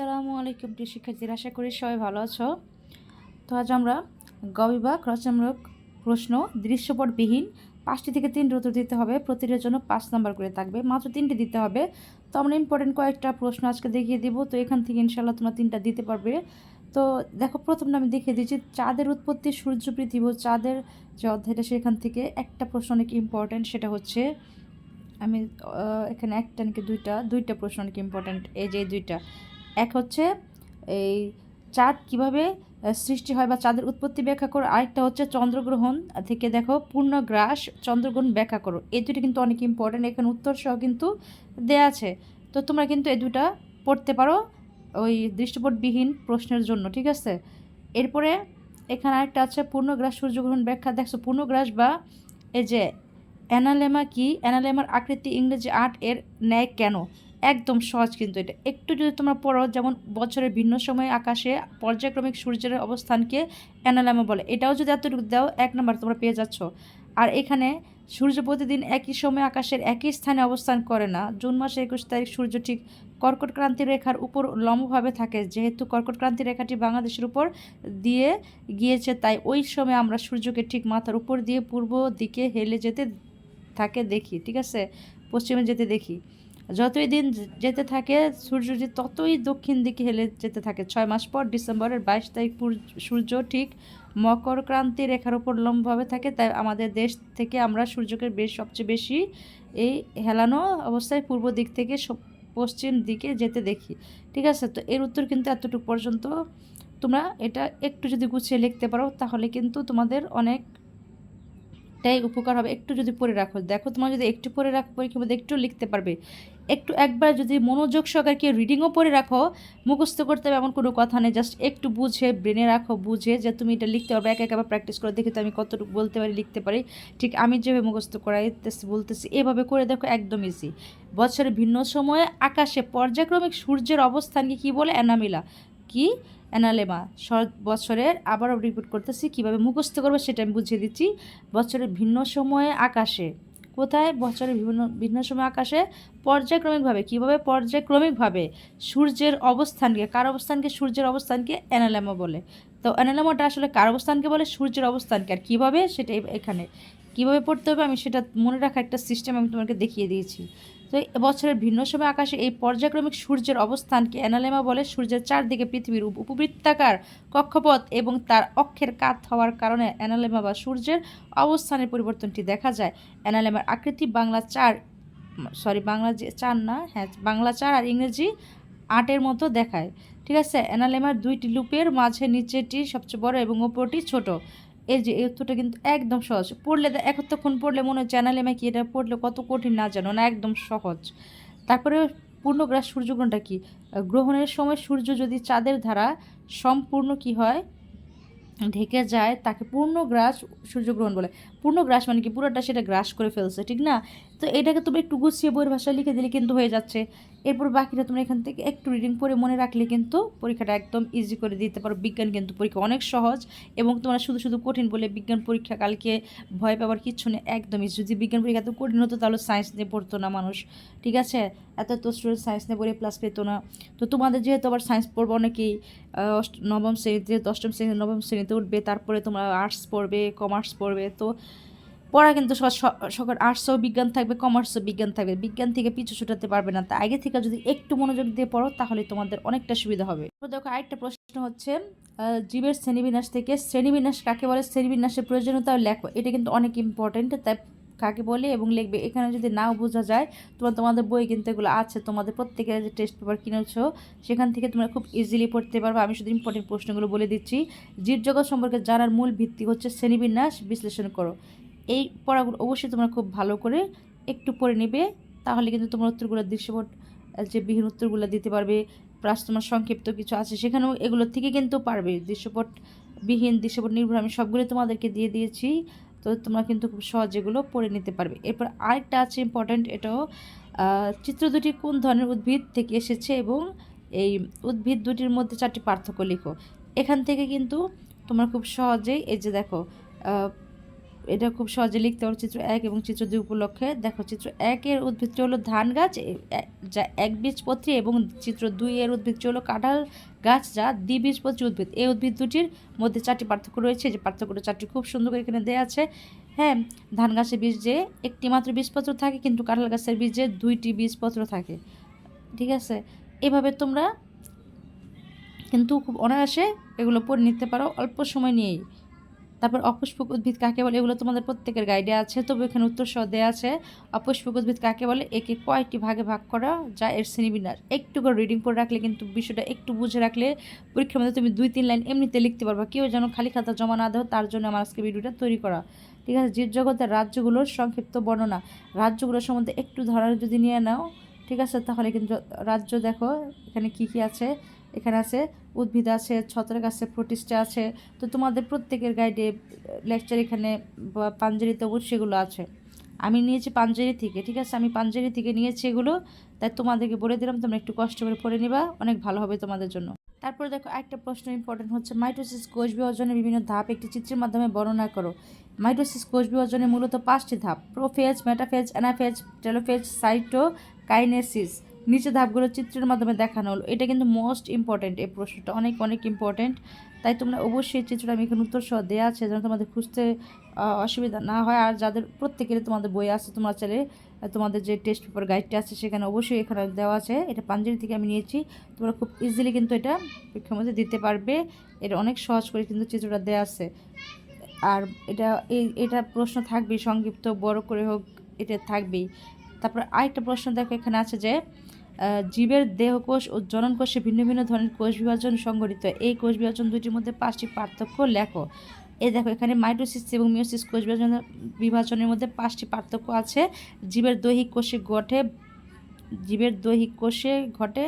আসসালামু আলাইকুম প্রিয় শিক্ষার্থীরা, আশা করি সবাই ভালো আছো। তো আজ আমরা গ বিভাগ রচনামূলক প্রশ্ন দৃশ্যপটবিহীন পাঁচটি থেকে তিনটি উত্তর দিতে হবে। প্রতিটার জন্য পাঁচ নাম্বার করে থাকবে, মাত্র তিনটে দিতে হবে। তো আমরা ইম্পর্টেন্ট কয়েকটা প্রশ্ন আজকে দেখিয়ে দিব। তো এখান থেকে ইনশাল্লাহ তোমরা তিনটা দিতে পারবে। তো দেখো প্রথমটা আমি দেখিয়ে দিচ্ছি, চাঁদের উৎপত্তি সূর্য, পৃথিবী চাঁদের যে অধ্যায়টা, সেখান থেকে একটা প্রশ্ন অনেক ইম্পর্টেন্ট সেটা হচ্ছে আমি এখানে একটা নাকি দুইটা দুইটা প্রশ্ন অনেক ইম্পর্ট্যান্ট এই যে দুইটা। এক হচ্ছে এই চাঁদ কীভাবে সৃষ্টি হয় বা চাঁদের উৎপত্তি ব্যাখ্যা করো। আরেকটা হচ্ছে চন্দ্রগ্রহণ থেকে দেখো পূর্ণগ্রাস, চন্দ্রগ্রহণ ব্যাখ্যা করো। এই দুটো কিন্তু অনেক ইম্পর্ট্যান্ট এখানে উত্তর সহ কিন্তু দেয়া আছে। তো তোমরা কিন্তু এই দুটা পড়তে পারো ওই দৃষ্টিপটবিহীন প্রশ্নের জন্য, ঠিক আছে? এরপরে এখানে আরেকটা আছে পূর্ণগ্রাস, সূর্যগ্রহণ ব্যাখ্যা। দেখছ পূর্ণগ্রাস বা এই যে অ্যানালেমা কি? অ্যানালেমার আকৃতি ইংরেজি আর্ট এর ন্যায় কেন? একদম সহজ কিন্তু এটা। একটু যদি তোমরা পড়ো, যেমন বছরের ভিন্ন সময়ে আকাশে পর্যায়ক্রমিক সূর্যের অবস্থানকে অ্যানালেমা বলে। এটাও যদি এতটুকু দাও, এক নম্বর তোমরা পেয়ে যাচ্ছ। আর এখানে সূর্য প্রতিদিন একই সময়ে আকাশের একই স্থানে অবস্থান করে না। জুন মাসের একুশ তারিখ সূর্য ঠিক কর্কট ক্রান্তি রেখার উপর লম্বভাবে থাকে। যেহেতু কর্কট ক্রান্তি রেখাটি বাংলাদেশের উপর দিয়ে গিয়েছে, তাই ওই সময় আমরা সূর্যকে ঠিক মাথার উপর দিয়ে পূর্ব দিকে হেলে যেতে থাকে, দেখি, ঠিক আছে? পশ্চিমে যেতে দেখি। যতই দিন যেতে থাকে সূর্যটি ততই দক্ষিণ দিকে হেলে যেতে থাকে। ছয় মাস পর ডিসেম্বরের বাইশ তারিখ সূর্য ঠিক মকর ক্রান্তি রেখার উপর লম্বভাবে থাকে। তাই আমাদের দেশ থেকে আমরা সূর্যকে বেশ সবচেয়ে বেশি এই হেলানো অবস্থায় পূর্ব দিক থেকে পশ্চিম দিকে যেতে দেখি। ঠিক আছে? তো এর উত্তর কিন্তু এতটুকু পর্যন্ত। তোমরা এটা একটু যদি গুছিয়ে লিখতে পারো, তাহলে কিন্তু তোমাদের অনেক টাই উপকার হবে। একটু যদি পড়ে রাখো। দেখো, তোমার যদি একটু পড়ে রাখো পরীক্ষার মধ্যে একটু লিখতে পারবে একটু একবার যদি মনোযোগ সহকারে কেউ রিডিংও পড়ে রাখো, মুখস্থ করতে হবে এমন কোনো কথা নেই জাস্ট একটু বুঝে ব্রেনে রাখো, বুঝে যে তুমি এটা লিখতে পারবে, এক একবার প্র্যাকটিস করে দেখি তো আমি কতটুকু বলতে পারি, লিখতে পারি। ঠিক আমি যেভাবে মুখস্থ করাইতেছি, বলতেছি, এভাবে করে দেখো একদম ইজি বছরের ভিন্ন সময়ে আকাশে পর্যায়ক্রমিক সূর্যের অবস্থানকে কী বলে? অ্যানামিলা। কি? অ্যানালেমা। বছরের আবারও রিপিট করতেছি, কীভাবে মুখস্থ করবে সেটা আমি বুঝিয়ে দিচ্ছি। বছরের ভিন্ন সময়ে আকাশে কোথায় বছরের বিভিন্ন, ভিন্ন সময় আকাশে পর্যায়ক্রমিকভাবে, কীভাবে পর্যায়ক্রমিকভাবে সূর্যের অবস্থানকে, কার অবস্থানকে, সূর্যের অবস্থানকে অ্যানালামো বলে? তো অ্যানালামোটা আসলে কার অবস্থানকে বলে? সূর্যের অবস্থানকে। আর কীভাবে? সেটা এখানে। কীভাবে পড়তে হবে? আমি সেটা মনে রাখার একটা সিস্টেম আমি তোমাকে দেখিয়ে দিয়েছি। তো বছরের ভিন্ন সময় আকাশে এই পর্যায়ক্রমিক সূর্যের অবস্থানকে অ্যানালেমা বলে, সূর্যের চারদিকে পৃথিবীর উপ- উপবৃত্তাকার কক্ষপথ এবং তার অক্ষের কাত হওয়ার কারণে অ্যানালেমা বা সূর্যের অবস্থানের পরিবর্তনটি দেখা যায়। অ্যানালেমার আকৃতি বাংলা চার সরি বাংলা চার না হ্যাঁ বাংলা চার আর ইংরেজি আটের মতো দেখায়। ঠিক আছে? অ্যানালেমার দুইটি লুপের মাঝে নিচেটি সবচেয়ে বড় এবং ওপরটি ছোট। এই যে এই উত্তরটা কিন্তু একদম সহজ। পড়লে এতক্ষণ পড়লে মনে হচ্ছে অ্যানালেমা কি এটা পড়লে কত কঠিন না জানো, না একদম সহজ। তারপরে পূর্ণগ্রাস সূর্যগ্রহণটা কি? গ্রহণের সময় সূর্য যদি চাঁদের ধারা সম্পূর্ণ কি হয়? ঢেকে যায়, তাকে পূর্ণগ্রাস সূর্যগ্রহণ বলে। পূর্ণগ্রাস মানে কি? পুরোটা সেটা গ্রাস করে ফেলছে, ঠিক না? তো এটাকে তুমি একটু গুছিয়ে বইয়ের ভাষায় লিখে দিলে কিন্তু হয়ে যাচ্ছে। এরপর বাকিটা তোমরা এখান থেকে একটু রিডিং পড়ে মনে রাখলে কিন্তু পরীক্ষাটা একদম ইজি করে দিতে পারো। বিজ্ঞান কিন্তু পরীক্ষা অনেক সহজ এবং তোমরা শুধু শুধু কঠিন বলে বিজ্ঞান পরীক্ষা কালকে ভয় পাওয়ার কিচ্ছু নেই, একদমই। যদি বিজ্ঞান পরীক্ষা এত কঠিন হতো তাহলে সায়েন্স নিয়ে পড়তো না মানুষ, ঠিক আছে? এত তো স্টুডেন্ট সায়েন্স নিয়ে পড়ে প্লাস পেতো না। তো তোমাদের যেহেতু আবার সায়েন্স পড়ব অনেকেই নবম শ্রেণীতে দশম শ্রেণি, নবম শ্রেণীতে উঠবে, তারপরে তোমরা আর্টস পড়বে কমার্স পড়বে, তো পড়া কিন্তু সকল আর্টসও বিজ্ঞান থাকবে কমার্সও বিজ্ঞান থাকবে। বিজ্ঞান থেকে পিছু ছুটাতে পারবে না। তা আগে থেকে যদি একটু মনোযোগ দিয়ে পড়ো, তাহলে তোমাদের অনেকটা সুবিধা হবে। দেখো, আরেকটা প্রশ্ন হচ্ছে জীবের শ্রেণীবিন্যাস থেকে শ্রেণীবিন্যাস কাকে বলে? শ্রেণীবিন্যাসের প্রয়োজনীয়তা লেখো। এটা কিন্তু অনেক ইম্পর্টেন্ট তাই কাকে বলে এবং লিখবে। এখানে যদি নাও বোঝা যায়, তোমার, তোমাদের বই কিন্তু এগুলো আছে। তোমাদের প্রত্যেকের যে টেস্ট পেপার কিনেছো, সেখান থেকে তোমরা খুব ইজিলি পড়তে পারবে। আমি শুধু ইম্পর্টেন্ট প্রশ্নগুলো বলে দিচ্ছি। জীবজগৎ সম্পর্কে জানার মূল ভিত্তি হচ্ছে শ্রেণীবিন্যাস, বিশ্লেষণ করো। এই পড়াগুলো অবশ্যই তোমরা খুব ভালো করে একটু পড়ে নেবে, তাহলে কিন্তু তোমার উত্তরগুলো দৃশ্যপট যে বিহীন উত্তরগুলো দিতে পারবে প্লাস তোমার সংক্ষিপ্ত কিছু আছে, সেখানেও এগুলো থেকে কিন্তু পারবে। দৃশ্যপট, বিহীন দৃশ্যপট নির্ভর, আমি সবগুলো তোমাদেরকে দিয়ে দিয়েছি, তো তোমরা কিন্তু খুব সহজ এগুলো পড়ে নিতে পারবে। এরপর আরেকটা আছে ইম্পর্ট্যান্ট এটাও চিত্র দুটি কোন ধরনের উদ্ভিদ থেকে এসেছে এবং এই উদ্ভিদ দুটির মধ্যে চারটি পার্থক্য লিখো। এখান থেকে কিন্তু তোমরা খুব সহজেই, এই যে দেখো এটা খুব সহজে লিখতে পারো চিত্র এক এবং চিত্র দুই উপলক্ষে। দেখো, চিত্র একের উদ্ভিদটি হলো ধান গাছ যা একবীজপত্রী এবং চিত্র দুই এর উদ্ভিদটি হলো কাঁঠাল গাছ, যা দ্বিবীজপত্রী উদ্ভিদ। এই উদ্ভিদ দুটির মধ্যে চারটি পার্থক্য রয়েছে। যে পার্থক্যটা চারটি খুব সুন্দর করে এখানে দেওয়া আছে। হ্যাঁ ধান গাছের বীজে একটি মাত্র বীজপত্র থাকে, কিন্তু কাঁঠাল গাছের বীজে দুইটি বীজপত্র থাকে। ঠিক আছে? এভাবে তোমরা কিন্তু খুব অনায়াসে এগুলো পড়ে নিতে পারো। অল্প সময় নিয়েই। তারপর অপুষ্পক উদ্ভিদ কাকে বলে? এগুলো তোমাদের প্রত্যেকের গাইডে আছে, তবে এখানে উত্তর সহ দেওয়া আছে। অপুষ্পক উদ্ভিদ কাকে বলে? একে কয়েকটি ভাগে ভাগ করা যা এর শ্রেণীবিন্যাস একটু করে রিডিং করে রাখলে কিন্তু বিষয়টা একটু বুঝে রাখলে পরীক্ষার মধ্যে তুমি দুই তিন লাইন এমনিতে লিখতে পারবা। কেউ যেন খালি খাতা জমা না দেও তার জন্য আমার আজকে ভিডিওটা তৈরি করা। ঠিক আছে, জীবজগতের রাজ্যগুলোর সংক্ষিপ্ত বর্ণনা। রাজ্যগুলোর সম্বন্ধে একটু ধারণা যদি নিয়ে নাও, ঠিক আছে, তাহলে কিন্তু রাজ্য দেখো, এখানে কি কি আছে? এখানে আছে, উদ্ভিদ আছে, ছত্রাক আছে প্রতিষ্ঠা আছে। তো তোমাদের প্রত্যেকের গাইডে লেকচার এখানে পাঞ্জেরিতে অবশ্যই সেগুলো আছে। আমি নিয়েছি পাঞ্জেরি থেকে, ঠিক আছে? আমি পাঞ্জেরি থেকে নিয়েছি এগুলো, তাই তোমাদেরকে বলে দিলাম, তোমরা একটু কষ্ট করে পড়ে নিবা, অনেক ভালো হবে তোমাদের জন্য। তারপরে দেখো একটা প্রশ্ন ইম্পর্টেন্ট হচ্ছে, মাইটোসিস কোষ বিভাজনের বিভিন্ন ধাপ একটি চিত্রের মাধ্যমে বর্ণনা করো। মাইটোসিস কোষ বিভাজনের মূলত পাঁচটি ধাপ, prophase, metaphase, anaphase, telophase cytokinesis নিচে ধাপগুলো চিত্রের মাধ্যমে দেখানো হলো। এটা কিন্তু মোস্ট ইম্পর্ট্যান্ট এই প্রশ্নটা। অনেক অনেক ইম্পর্ট্যান্ট তাই তোমরা অবশ্যই চিত্রটা আমি এখানে উত্তর সহ দেওয়া আছে যেন তোমাদের খুঁজতে অসুবিধা না হয়। আর যাদের প্রত্যেকেরই তোমাদের বই আছে, তোমরা চাইলে তোমাদের যে টেস্ট পেপার গাইডটা আছে সেখানে অবশ্যই এখানে দেওয়া আছে। এটা পাঞ্জাবি থেকে আমি নিয়েছি। তোমরা খুব ইজিলি কিন্তু এটা পরীক্ষার মধ্যে দিতে পারবে। এটা অনেক সহজ করে কিন্তু চিত্রটা দেওয়া আছে। আর এটা, এই, এটা প্রশ্ন থাকবেই, সংক্ষিপ্ত, বড় করে হোক, এটা থাকবেই। তারপর আরেকটা প্রশ্ন দেখো এখানে আছে যে জীবের দেহকোষ ও জননকোষে ভিন্ন ভিন্ন ধরনের কোষ বিভাজন সংঘটিত। এই কোষ বিভাজন দুটির মধ্যে পাঁচটি পার্থক্য লেখো। এই দেখো, এখানে মাইটোসিস এবং মিওসিস কোষ বিভাজন, বিভাজনের মধ্যে পাঁচটি পার্থক্য আছে। জীবের দৈহিক কোষে ঘটে, জীবের দৈহিক কোষে ঘটে,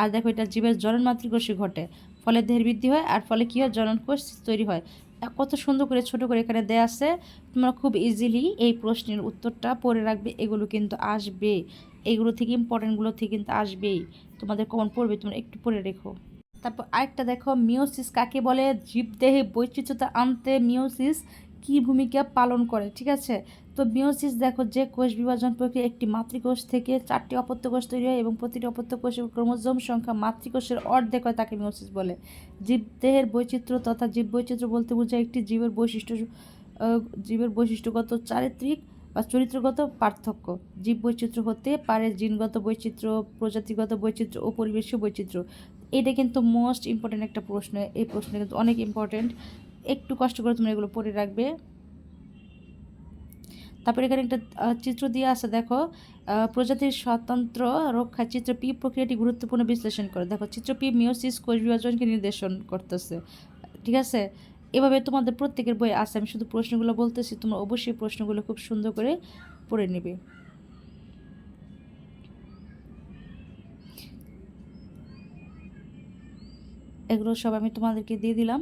আর দেখো এটা জীবের জনন মাতৃকোষে ঘটে। ফলে দেহের বৃদ্ধি হয়, আর ফলে কী হয়? জনন কোষ তৈরি হয়। কত সুন্দর করে, ছোট করে এখানে দেয়া আছে। তোমরা খুব ইজিলি এই প্রশ্নের উত্তরটা পড়ে রাখবে, এগুলো কিন্তু আসবে এইগুলো থেকে ইম্পর্টেন্টগুলো থেকে কিন্তু আসবেই। তোমাদের কমন পড়বে তোমরা একটু পড়ে রেখো। তারপর আরেকটা দেখো মিওসিস কাকে বলে? জীবদেহে বৈচিত্র্যতা আনতে মিওসিস কী ভূমিকা পালন করে, ঠিক আছে? তো মিওসিস দেখো, যে কোষ বিভাজন প্রক্রিয়া একটি মাতৃকোষ থেকে চারটি অপত্য কোষ তৈরি হয় এবং প্রতিটি অপত্য কোষের ক্রোমোজোম সংখ্যা মাতৃকোষের অর্ধেক হয় তাকে মিওসিস বলে। জীবদেহের বৈচিত্র্য তথা জীব বৈচিত্র্য বলতে বোঝায় একটি জীবের বৈশিষ্ট্য জীবের বৈশিষ্ট্যগত চারিত্রিক বা চরিত্রগত পার্থক্য জীব বৈচিত্র্য হতে পারে জিনগত বৈচিত্র্য, প্রজাতিগত বৈচিত্র্য ও পরিবেশীয় বৈচিত্র্য। এটা কিন্তু মোস্ট ইম্পর্ট্যান্ট একটা প্রশ্ন। এই প্রশ্ন কিন্তু অনেক ইম্পর্ট্যান্ট একটু কষ্ট করে তোমরা এগুলো পড়ে রাখবে। তারপরে এখানে একটা চিত্র দিয়ে আছে, দেখো প্রজাতির স্বতন্ত্র রক্ষা চিত্র পি প্রক্রিয়াটি গুরুত্বপূর্ণ বিশ্লেষণ করে। দেখো, চিত্র পি মিওসিস কোষ বিভাজনকে নির্দেশন করতেছে। ঠিক আছে? এভাবে তোমাদের প্রত্যেকের বই আছে। আমি শুধু প্রশ্নগুলো বলতেছি, তোমরা অবশ্যই প্রশ্নগুলো খুব সুন্দর করে পড়ে নেবে। এগুলো সব আমি তোমাদেরকে দিয়ে দিলাম।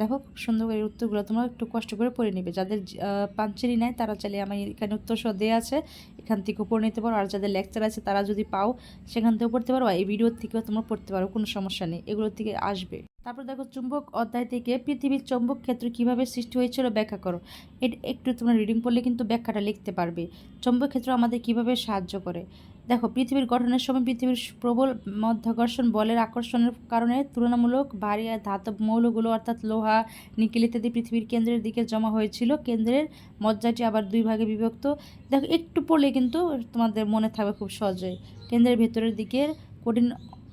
দেখো, খুব সুন্দর করে উত্তরগুলো তোমরা একটু কষ্ট করে পড়ে নেবে। যাদের পাঞ্চেরি নেয় তারা চাইলে আমার এখানে উত্তর সহ দেওয়া আছে। এখান থেকেও পড়ে নিতে পারো। আর যাদের লেকচার আছে, তারা যদি পাও, সেখান থেকেও পড়তে পারো। এই ভিডিওর থেকেও তোমরা পড়তে পারো, কোনো সমস্যা নেই। এগুলোর থেকে আসবে। তারপর দেখো চুম্বক অধ্যায় থেকে পৃথিবীর চৌম্বক ক্ষেত্র কীভাবে সৃষ্টি হয়েছিল ব্যাখ্যা করো। এটা, একটু তোমরা রিডিং পড়লে কিন্তু ব্যাখ্যাটা লিখতে পারবে। চৌম্বক ক্ষেত্র আমাদের কীভাবে সাহায্য করে? দেখো, পৃথিবীর গঠনের সময় পৃথিবীর প্রবল মধ্যাকর্ষণ বলের আকর্ষণের কারণে তুলনামূলক ভারী ধাতব মৌলগুলো অর্থাৎ লোহা, নিকেল ইত্যাদি পৃথিবীর কেন্দ্রের দিকে জমা হয়েছিল। কেন্দ্রের মজ্জাটি আবার দুই ভাগে বিভক্ত। দেখো, একটু পড়লে কিন্তু তোমাদের মনে থাকবে খুব সহজেই কেন্দ্রের ভেতরের দিকের কঠিন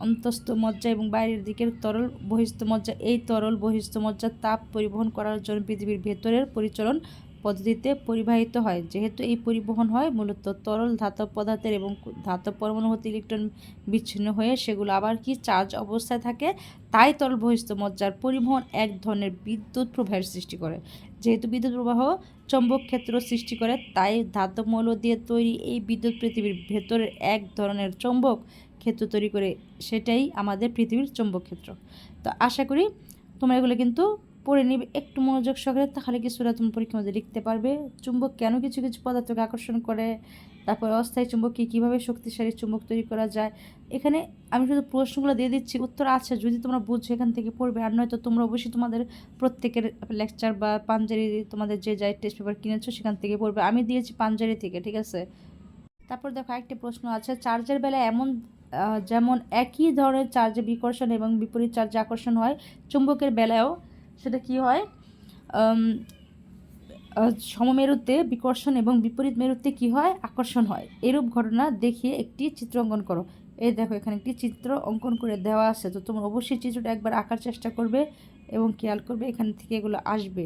অন্তস্থ মজ্জা এবং বাইরের দিকের তরল বহিস্থ মজ্জা। এই তরল বহিস্থ মজ্জার তাপ পরিবহন করার জন্য পৃথিবীর ভেতরের পরিচলন পদ্ধতিতে পরিবাহিত হয়। যেহেতু এই পরিবহন হয়, মূলত তরল ধাতব পদার্থের এবং ধাতব পরমাণু হতে ইলেকট্রন বিচ্ছিন্ন হয়ে সেগুলো আবার কি চার্জ অবস্থায় থাকে? তাই তরল বহিস্থ মজ্জার পরিবহন এক ধরনের বিদ্যুৎ প্রবাহের সৃষ্টি করে। যেহেতু বিদ্যুৎ প্রবাহ চৌম্বক ক্ষেত্র সৃষ্টি করে, তাই ধাতব মৌল দিয়ে তৈরি এই বিদ্যুৎ পৃথিবীর ভেতরের এক ধরনের চৌম্বক ক্ষেত্র তৈরি করে সেটাই আমাদের পৃথিবীর চৌম্বক ক্ষেত্র তো আশা করি তোমরা এগুলো কিন্তু পড়ে নিবে, একটু মনোযোগ সহকারে, তাহলে কিছুটা তুমি পরীক্ষার মধ্যে লিখতে পারবে। চুম্বক কেন কিছু কিছু পদার্থকে আকর্ষণ করে, তারপর অস্থায়ী চুম্বক কী কীভাবে শক্তিশালী চুম্বক তৈরি করা যায়। এখানে আমি শুধু প্রশ্নগুলো দিয়ে দিচ্ছি, উত্তর আছে, যদি তোমরা বুঝছ এখান থেকে পড়বে, আর নয়তো তোমরা অবশ্যই তোমাদের প্রত্যেকের লেকচার বা পাঞ্জারি তোমাদের যে যাই টেস্ট পেপার কিনেছো সেখান থেকে পড়বে। আমি দিয়েছি পাঞ্জারি থেকে, ঠিক আছে? তারপর দেখো একটা প্রশ্ন আছে চার্জের বেলায় এমন যেমন একই ধরনের চার্জে বিকর্ষণ এবং বিপরীত চার্জে আকর্ষণ হয়, চুম্বকের বেলায়ও সেটা কি হয়? সমমেরুতে বিকর্ষণ এবং বিপরীত মেরুতে কি হয়? আকর্ষণ হয়। এরূপ ঘটনা দেখিয়ে একটি চিত্র অঙ্কন করো। এই দেখো, এখানে একটি চিত্র অঙ্কন করে দেওয়া আছে। তো তোমরা অবশ্যই চিত্রটা একবার আঁকার চেষ্টা করবে এবং খেয়াল করবে এখান থেকে এগুলো আসবে।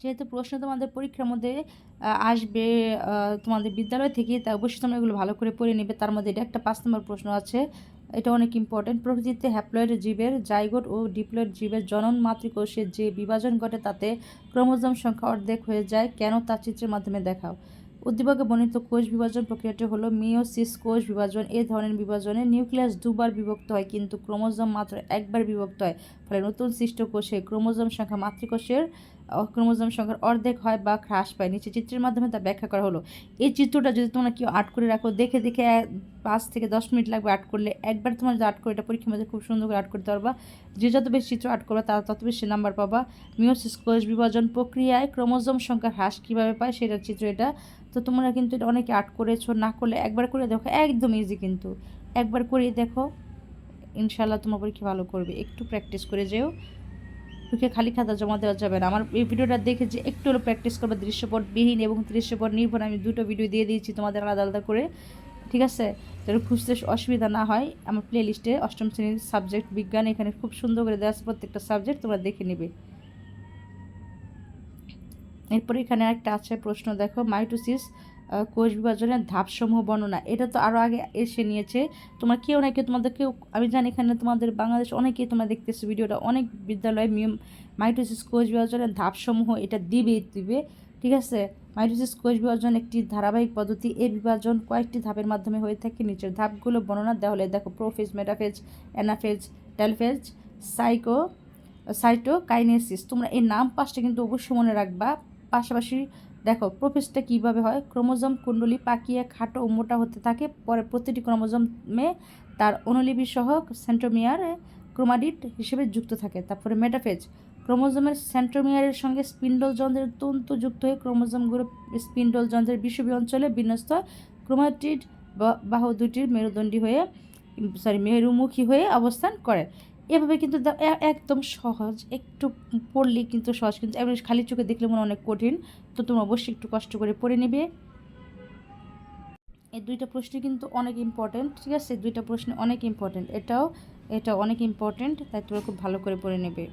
যেহেতু প্রশ্ন তোমাদের পরীক্ষার মধ্যে আসবে তোমাদের বিদ্যালয় থেকে, তা অবশ্যই তোমরা এগুলো ভালো করে পড়ে নেবে। তার মধ্যে এটা একটা পাঁচ নম্বর প্রশ্ন আছে। এটা অনেক ইম্পর্টেন্ট প্রকৃতিতে হ্যাপ্লয়েড জীবের জাইগোট ও ডিপ্লয়েড জীবের জনন মাতৃকোষের যে বিভাজন ঘটে, তাতে ক্রোমোজোম সংখ্যা অর্ধেক হয়ে যায়। কেন? তা চিত্রের মাধ্যমে দেখাও। উদ্দীপকে বর্ণিত কোষ বিভাজন প্রক্রিয়াটি হলো মিওসিস কোষ বিভাজন। এই ধরনের বিভাজনে নিউক্লিয়াস দুবার বিভক্ত হয়, কিন্তু ক্রোমোজোম মাত্র একবার বিভক্ত হয়। ফলে নতুন সৃষ্ট কোষে ক্রোমোজোম সংখ্যা মাতৃকোষের ক্রোমোজোম সংখ্যার অর্ধেক হয় বা হ্রাস পায়। নিচে চিত্রের মাধ্যমে তা ব্যাখ্যা করা হলো। এই চিত্রটা যদি তোমরা কেউ আর্ট করে রাখো, দেখে দেখে পাঁচ থেকে দশ মিনিট লাগবে আর্ট করলে। একবার তোমার যদি আর্ট করে এটা পরীক্ষার মধ্যে খুব সুন্দর করে আর্ট করতে পারবা। যে যত বেশি চিত্র আর্ট করবে, তারা তত বেশি নাম্বার পাবা। মিওসিস কোষ বিভাজন প্রক্রিয়ায় ক্রোমোজোম সংখ্যার হ্রাস কীভাবে পায় সেটার চিত্র এটা। তো তোমরা কিন্তু এটা অনেকে আর্ট করেছ, না করলে একবার করে দেখো, একদম ইজি কিন্তু। একবার করে দেখো ইনশাল্লাহ তোমার পরীক্ষা ভালো করবে। একটু প্র্যাকটিস করে যেও। তোকে খালি খাতা জমা দেওয়া যাবে না। আমার এই ভিডিওটা দেখে যে একটু হলো প্র্যাকটিস করবে, দৃশ্যপটবিহীন এবং দৃশ্যপট নির্ভর, আমি দুটো ভিডিও দিয়ে দিয়েছি তোমাদের আলাদা আলাদা করে, ঠিক আছে? যেন খুঁজতে অসুবিধা না হয়, আমার প্লে লিস্টে অষ্টম শ্রেণির সাবজেক্ট বিজ্ঞান এখানে খুব সুন্দর করে দেওয়া আছে, প্রত্যেকটা সাবজেক্ট তোমরা দেখে নেবে। এরপরে এখানে একটা আছে প্রশ্ন, দেখো মাইটোসিস কোষ বিভাজনের ধাপসমূহ বর্ণনা। এটা তো আরও আগে এসে নিয়েছে। তোমরা কেউ না কেউ তোমাদের কেউ আমি জানি এখানে তোমাদের বাংলাদেশ অনেকেই তোমরা দেখতেছো ভিডিওটা। অনেক বিদ্যালয়ে মাইটোসিস কোষ বিভাজনের ধাপসমূহ এটা দিবে দিবে। ঠিক আছে? মাইটোসিস কোষ বিভাজন একটি ধারাবাহিক পদ্ধতি। এই বিভাজন কয়েকটি ধাপের মাধ্যমে হয়ে থাকে। নিচের ধাপগুলো বর্ণনা দেওয়া হলে দেখো, prophase, metaphase, anaphase, telophase, psycho, cytokinesis. তোমরা এই নাম পাঁচটা কিন্তু অবশ্যই মনে রাখবা। পাশাপাশি দেখো প্রোফেজটা কীভাবে হয়? ক্রোমোজোম কুণ্ডলী পাকিয়ে খাটো ও মোটা হতে থাকে। পরে প্রতিটি ক্রোমোজোমে তার অনুলিপি সহ সেন্ট্রোমিয়ার ক্রোমাডিট হিসেবে যুক্ত থাকে। তারপরে মেটাফেজ। ক্রোমোজোমের সেন্ট্রোমিয়ারের সঙ্গে স্পিন্ডল যন্ত্রের তন্তু যুক্ত হয়ে ক্রোমোজোমগুলো স্পিন্ডল যন্ত্রের বিষুবীয় অঞ্চলে বিন্যস্ত। ক্রোমাটিড বাহু দুটির মেরুদণ্ডী হয়ে, সরি, মেরুমুখী হয়ে অবস্থান করে। এভাবে কিন্তু একদম সহজ। একটু পড়লে কিন্তু সহজ। কিন্তু খালি চোখে দেখলে মনে অনেক কঠিন। তো তুমি অবশ্যই একটু কষ্ট করে পড়ে নেবে। এই দুইটা প্রশ্ন কিন্তু অনেক ইম্পর্টেন্ট ঠিক আছে? দুইটা প্রশ্ন অনেক ইম্পর্টেন্ট এটাও এটা অনেক ইম্পর্টেন্ট তাই তোমরা খুব ভালো করে পড়ে নেবে।